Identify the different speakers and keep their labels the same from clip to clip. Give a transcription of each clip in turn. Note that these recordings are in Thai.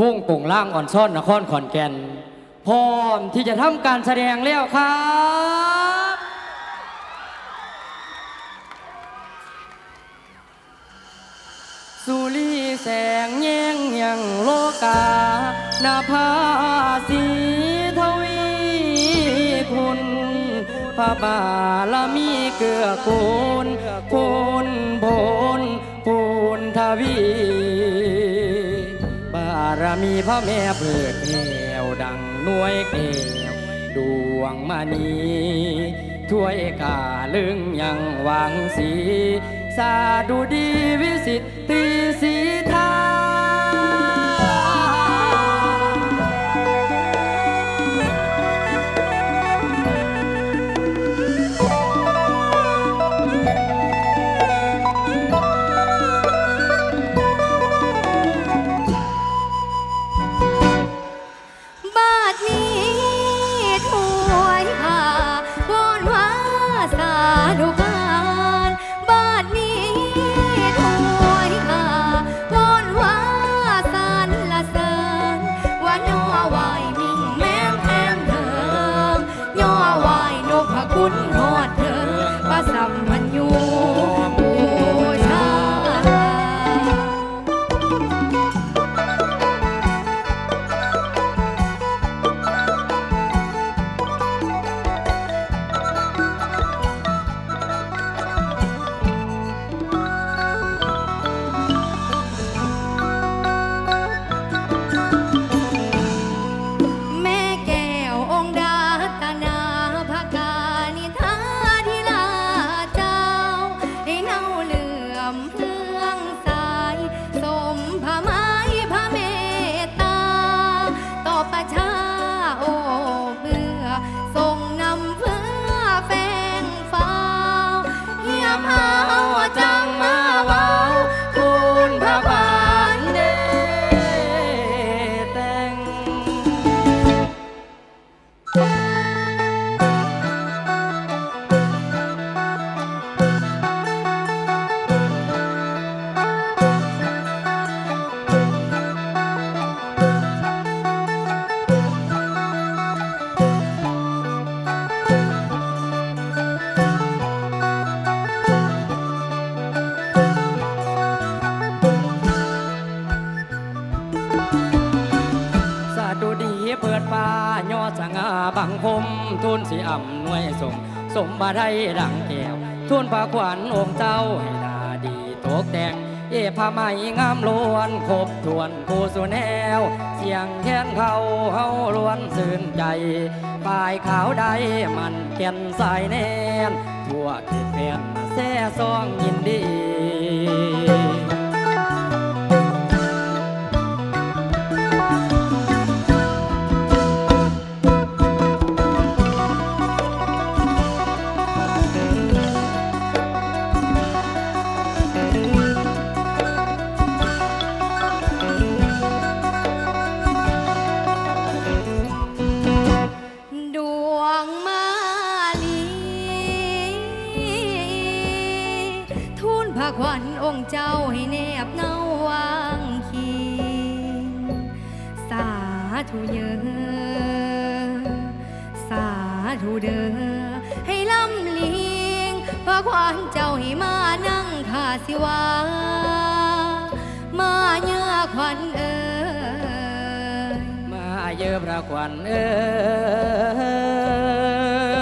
Speaker 1: วงโป่งล่างอ่อนซ่อนนครขอนแก่น พร้อมที่จะทำการแสดงแล้วครับสุรีแสงแยงยังโลกาหนาภาสีทวีคุณพระบารมีเกื้อกูลพูนโพนพูนทวีารมีพระแม่เปิดแก้วดังหน่วยแก้วดวงมณีถ้วยกาลึงยังหวังสี สาดุดีวิสิตตีสี
Speaker 2: สังคมทุนสีอ่ำห
Speaker 1: น่วยส่ง สมบาได้ดังแก้วทุนพระขวัญองค์เจ้าให้ดาดีตกแต่งเอผ้าไหมงามล้วนครบทวนผู้สุนแนว เสียงแค้นเขาเฮาล้วนสื่นใจฝ่ายขาวใดมันแก่นสายแน่นทั่วเขตแผ่นแซ่ซองยินดี
Speaker 2: เจ้าให้แนบเงาวางคีสาธุเยอสาธุเดอให้ลำเลียงพระขวัญเจ้าให้มานั่งขาสิวามาเยื่อขวัญเอ่ย
Speaker 1: มาเยอะพระขวัญเอ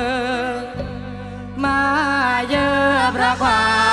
Speaker 1: อมาเยอะพระขวัญ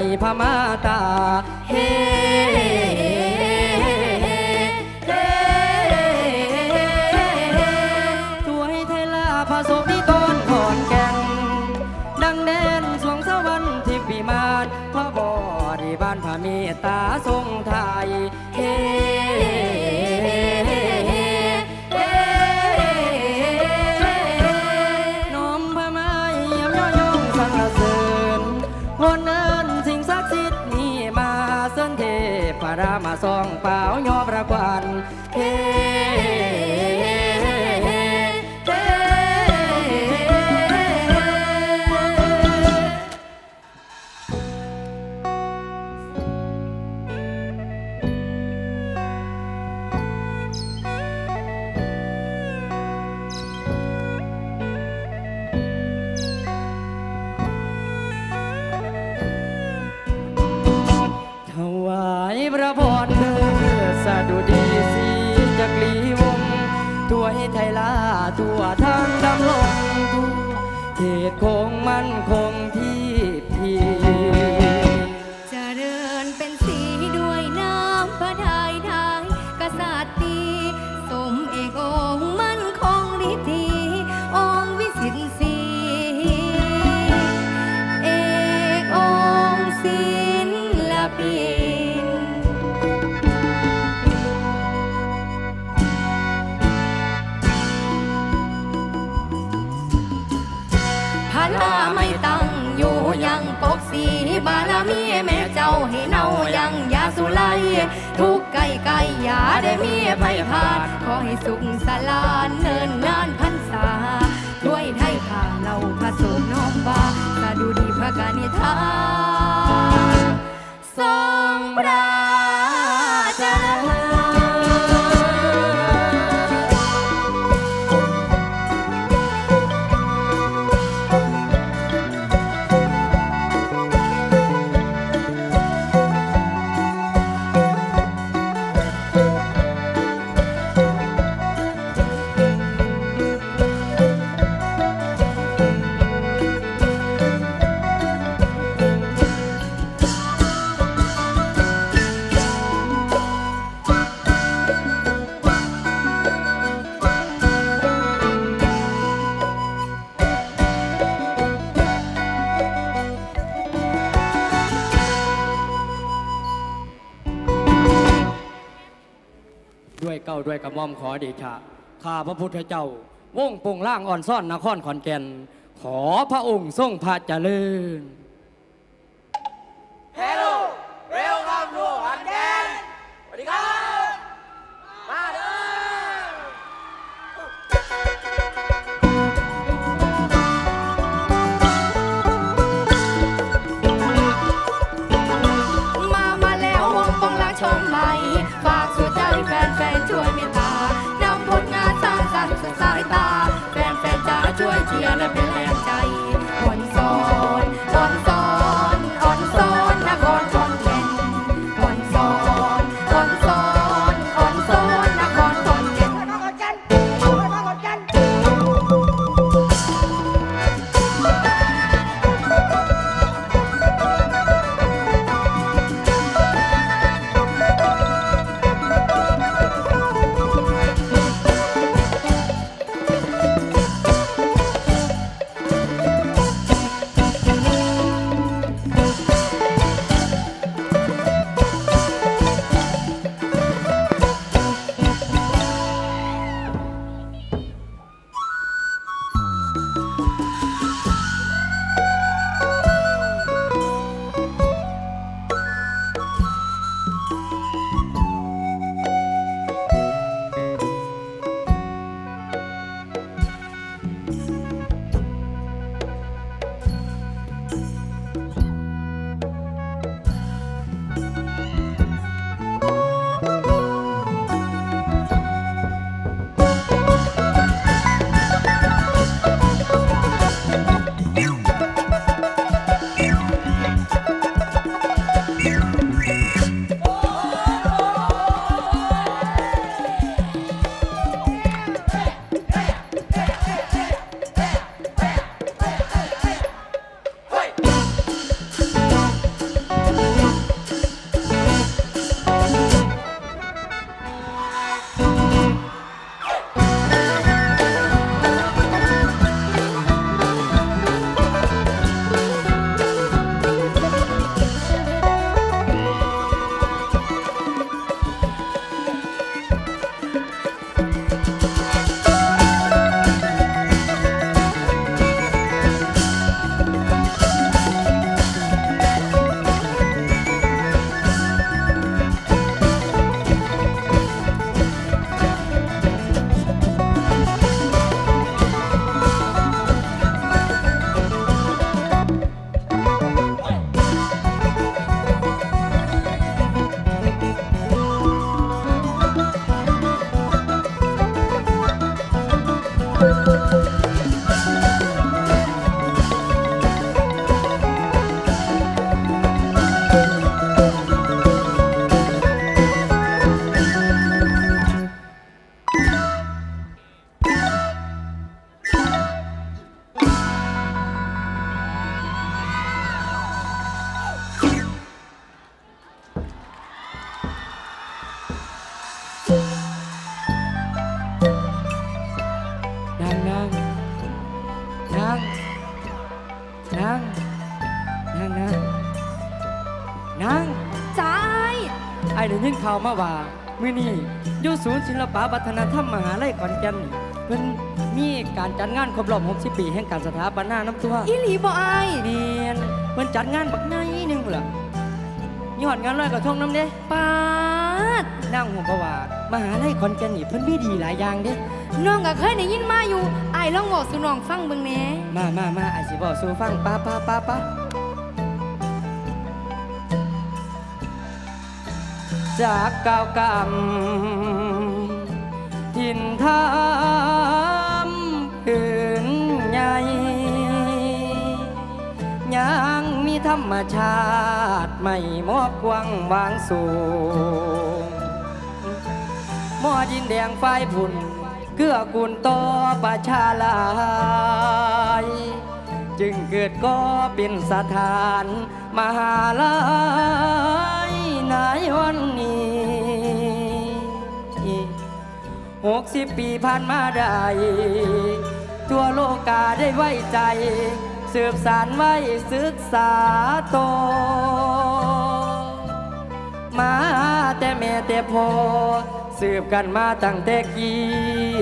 Speaker 1: มีพม่าตาเฮ มา
Speaker 2: ซองเปล่ายอบระกวน ได้มี
Speaker 1: ไพ่พาดขอให้สุขสลานเนินงานพันษาด้วยไทยผ่าเราผสมน้อมบาสะดุดีพระกานิธาสองรา
Speaker 2: เดชะ ข้าพระพุทธเจ้า วงปงล่างอ่อนซ่อนนครขอนแก่น ขอพระองค์ทรงพระเจริญา
Speaker 1: วมาว่า
Speaker 3: มื้อนี้อ
Speaker 2: ยู่
Speaker 1: ศูนย์ศิลปะวัฒนธรรมมหาลัยขอนแก่นนี่เพิ่นมีการจัดงานครบรอบ60ปีแห่งการสถาปนาน้ำตัว
Speaker 2: อีหลีบ่อาย
Speaker 1: เนียนเพิ่นจัดงานบักไงหนึงพุ่นล่ะยอดงานลอยกระทงน้ำเด้
Speaker 2: ปาด
Speaker 1: นั่งหัวเพราะว่ามหาลัยขอนแก่นนี่เพิ่นมีดีหลายอย่างเด้
Speaker 2: น้องก็เคยได้ยินมาอยู่อายลองบอกสุน้องฟังเบิ่งแหน่
Speaker 1: มามามาไอ้ายสิบอกสู่ฟังป้าป้าป้าป้า จากก้าวกำทินทามผืนใหญ่ยังมีธรรมชาติไม่มอบกว้างวางสูงหม้อดินแดงไฟผุ่นเกื้อกูลต่อประชาลายจึงเกิดก็เป็นสถานมหาลัย ในวันนี้หกสิบปีผ่านมาได้ ทั่วโลกาได้ไว้ใจ สืบสารไว้ศึกษาโต มาแต่แม่แต่พอสืบกันมาตั้งแต่กี้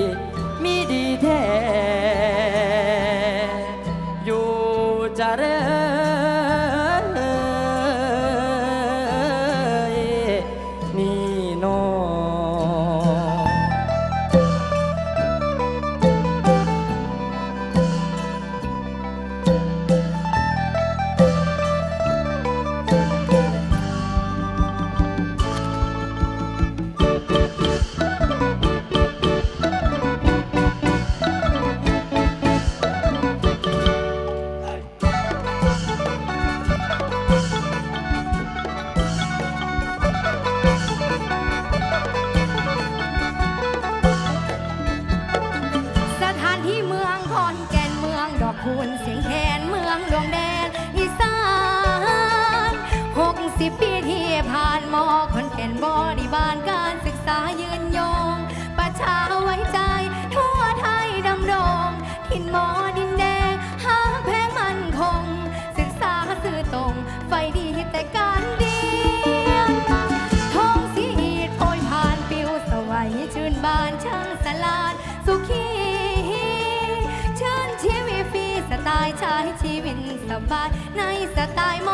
Speaker 2: ส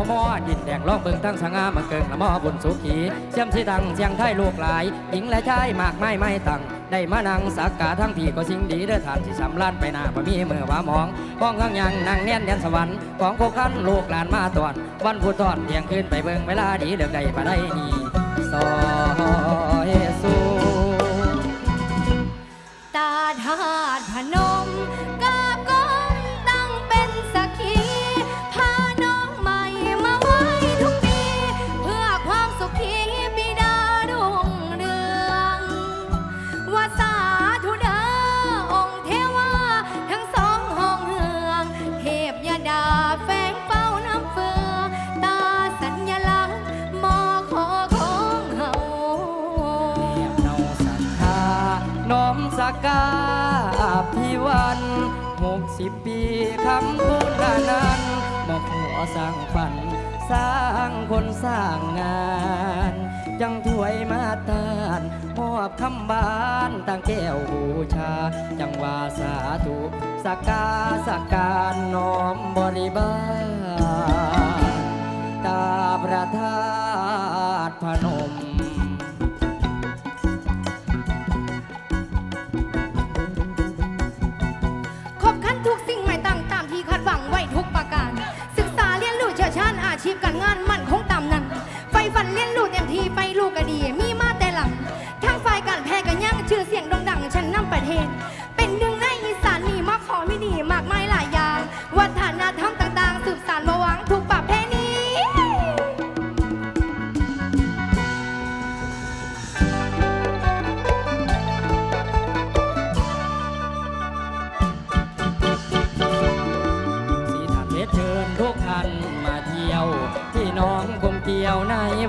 Speaker 2: อมอดินแดงล่องเบิ
Speaker 1: งทั้งสง่ามาเกิงละมอบุญสุขีเชื่อมสีดังเสียงไทยลูกหลายหญิงและชายมากไม่ไม่ตังได้มานั่งสักกาทั้งพี่ก็สิ่งดีเด้อทานที่สำลานไปหน้าบ่มีมือว่ามองป้องข้างยังนั่งเนียนแดนสวรรค์ของโคกขันลูกหลานมาตอนวันผู้ทอดเที่ยงคืนไปเบิงเวลาดีเลือกได้ปะได้นี่
Speaker 2: คนส
Speaker 1: ร้างงาน จังถวยมาตานมอบคำบานตั้งแก้วบูชา จังว่าสาธุสักกาสักการน้อมบริบาลตาประทาตพนม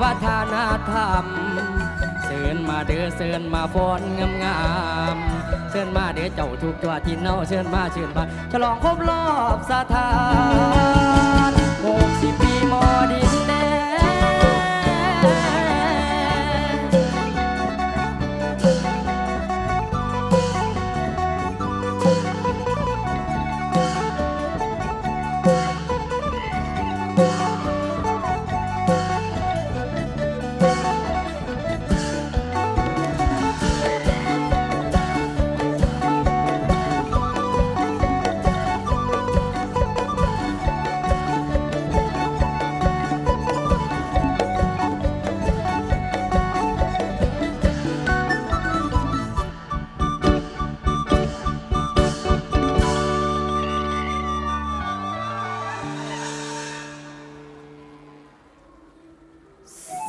Speaker 2: วั
Speaker 1: ฒนธรรม เสิญมาเด้อเสิญมาฟ้อนงามงามๆเชิญมาเด้อเจ้าทุกตัวที่เน่าเชิญมาเชิญมาฉลองครบรอบสถานหกสิบปีมอดี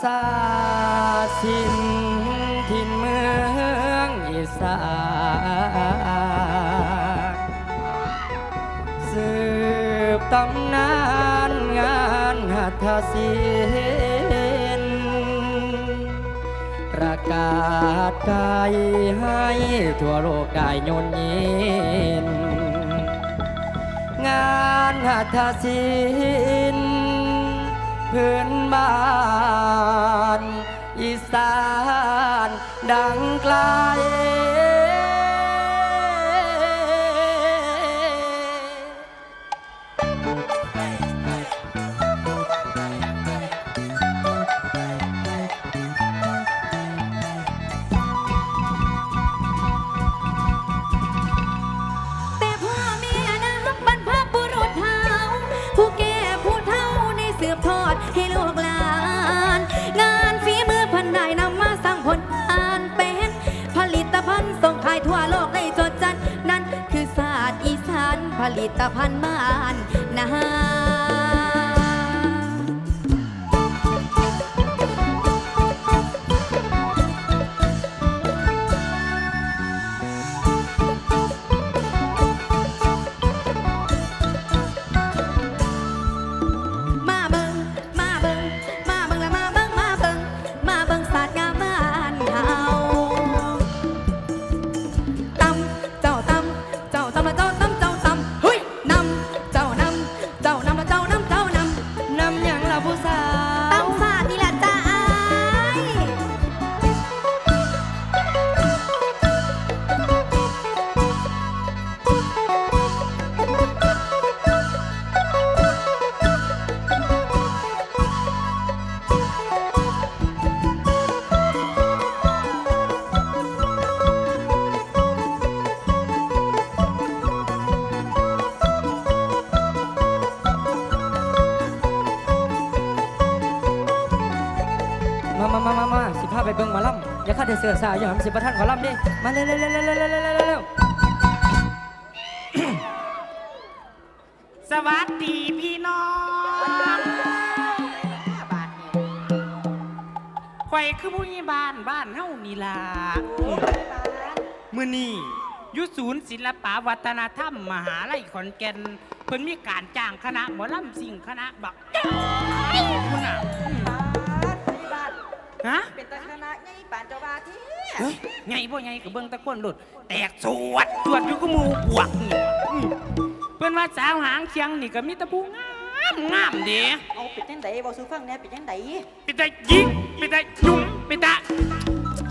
Speaker 1: สาสินถิ่นเมืองอีสานสืบตำนานงานหัตถศิลป์ประกาศไกลให้ทั่วโลกได้ยนยินงานหัตถศิลป์ พื้นบ้าน อีสานดังไกล
Speaker 2: ผลิตภัณฑ์บ้านนา สิบ
Speaker 1: ประทันขอล่ำดิ มาเร็วเร็วเร็วเร็วเร็วเร็ว
Speaker 4: สวัสดีพี่น้องบ้านนี่ข่อยคือผู้ใหญ่บ้านบ้านเฮานีลาเมื่อนี้อยู่ศูนย์ศิลปะวัฒนธรรมมหาลัยขอนแก่นเพิ่นมีการจ้างคณะหมอลำสิงคณะบักคุณน่ะ บ้านที่บ้านฮะ
Speaker 5: เป็นตระคณะใหญ่บ้านเจ้าบ้าที่
Speaker 4: ไงบ่ไงก็เบิ่งแตะคนหลุดแตกสวดสวดอยู่กับหมู่บวกนี่อืมเพิ่นว่าสาวหางเชียงนี่ก็มีแตะผู้งามงามเด้
Speaker 5: เอาเป็นจังไดบอกสู้ฟังแหน่เป็นจังได
Speaker 4: ปิตายิงปิตายุ่มปิตา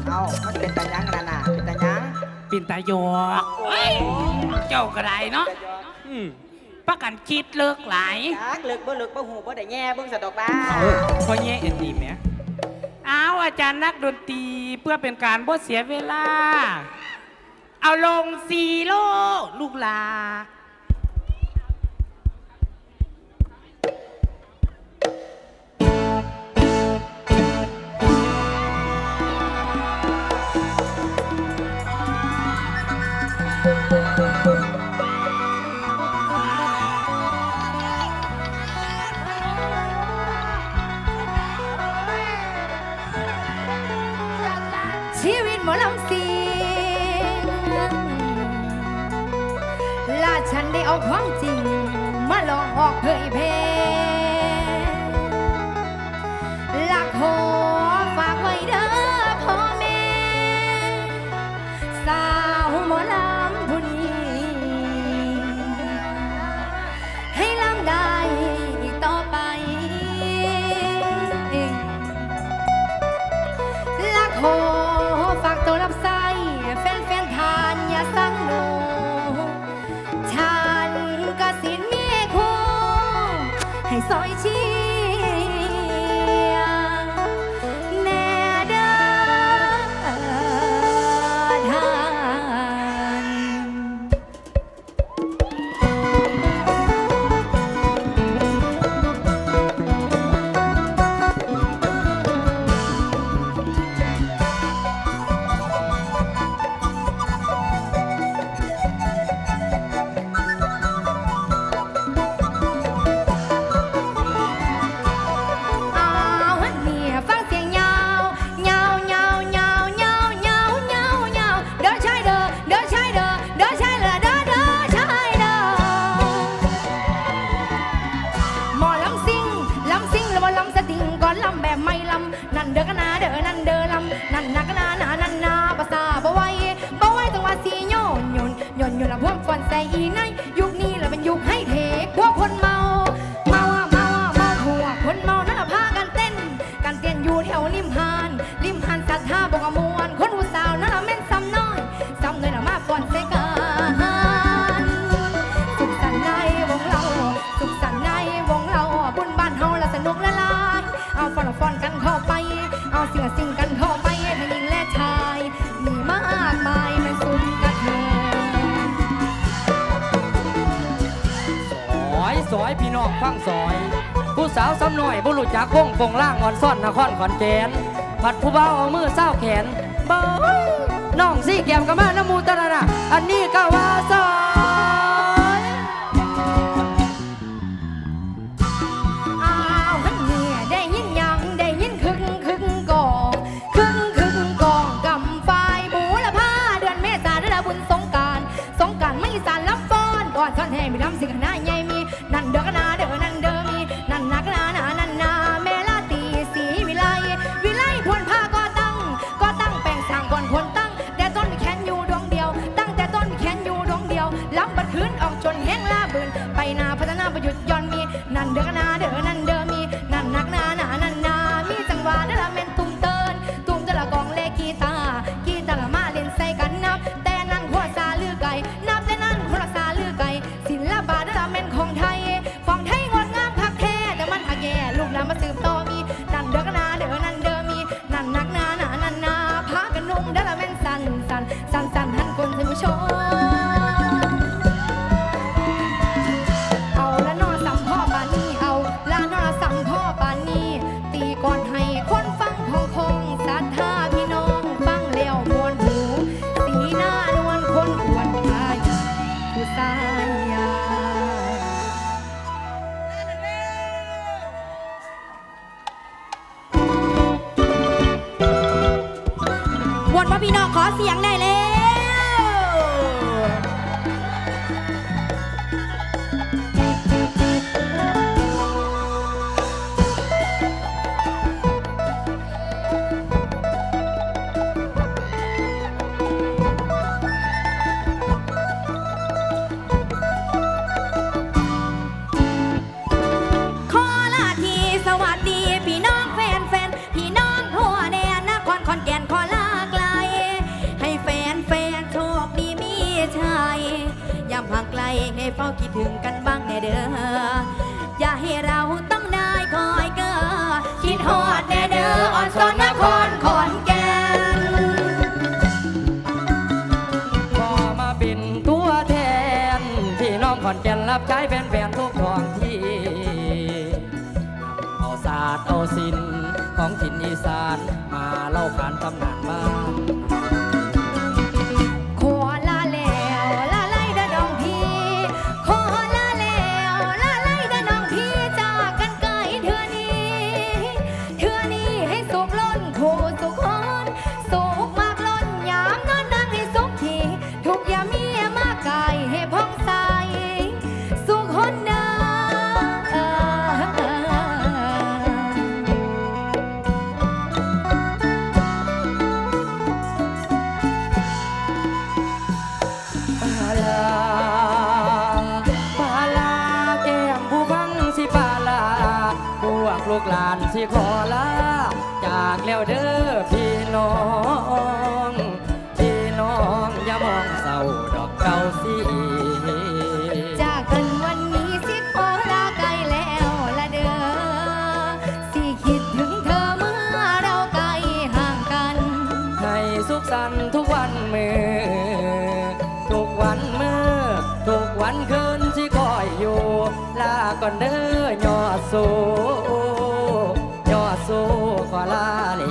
Speaker 5: เอามันเป็นตายังนั่นน่ะเป็นตายัง
Speaker 4: ปิตาหยอกเอ้ยเจ้าก็ได้เนาะอืมประกันคิดเลิกหลาย
Speaker 5: จักเลิกบ่เลิกบ่หูบ่ได้แง่เบิ่งสะดอกบ้า
Speaker 4: พอแย่เอ็นดีไหม เอาอาจารย์นักดนตรีเพื่อเป็นการบ่เสียเวลา เอาลงสีโล ลูกหลา
Speaker 2: 扫一次。 ลำนั่นเด้อกันนะเด้อนั่นเด้อลำนั่นนัก ยพี่น้องฟังซอย ผู้สาวซ้ำหน่อยผู้หลุดจาก
Speaker 1: วงฟงล่างอ่อนซ่อนนครขอนแกนผัดผู้เบาเอามือเศร้าแขนบ้น้องซี่แก้มกะมาน้ำมูตระนะอันนี้ก็ว่า
Speaker 2: เศา ถึงกันบ้างแน่เด้อ อย่าให้เราต้องนายคอยเกอคิดฮอดแน่เด้ออ่อนสอนนครขอนแก่น
Speaker 1: ก็มาบินตัวแทน พี่น้องขอนแก่นรับใช้แฟนๆทุกท้องที่ เอาศาสตร์เอาศิลป์ของถิ่นอีสานมาเล่าขานตำนานบ้าน
Speaker 2: ทุกวันเมื่อทุกวันเมื่อทุกวันคืนที่คอยอ
Speaker 1: ยู่ ลาก่อนเด้อยอดสู้ยอดสู้
Speaker 2: ขอลาเล
Speaker 1: ย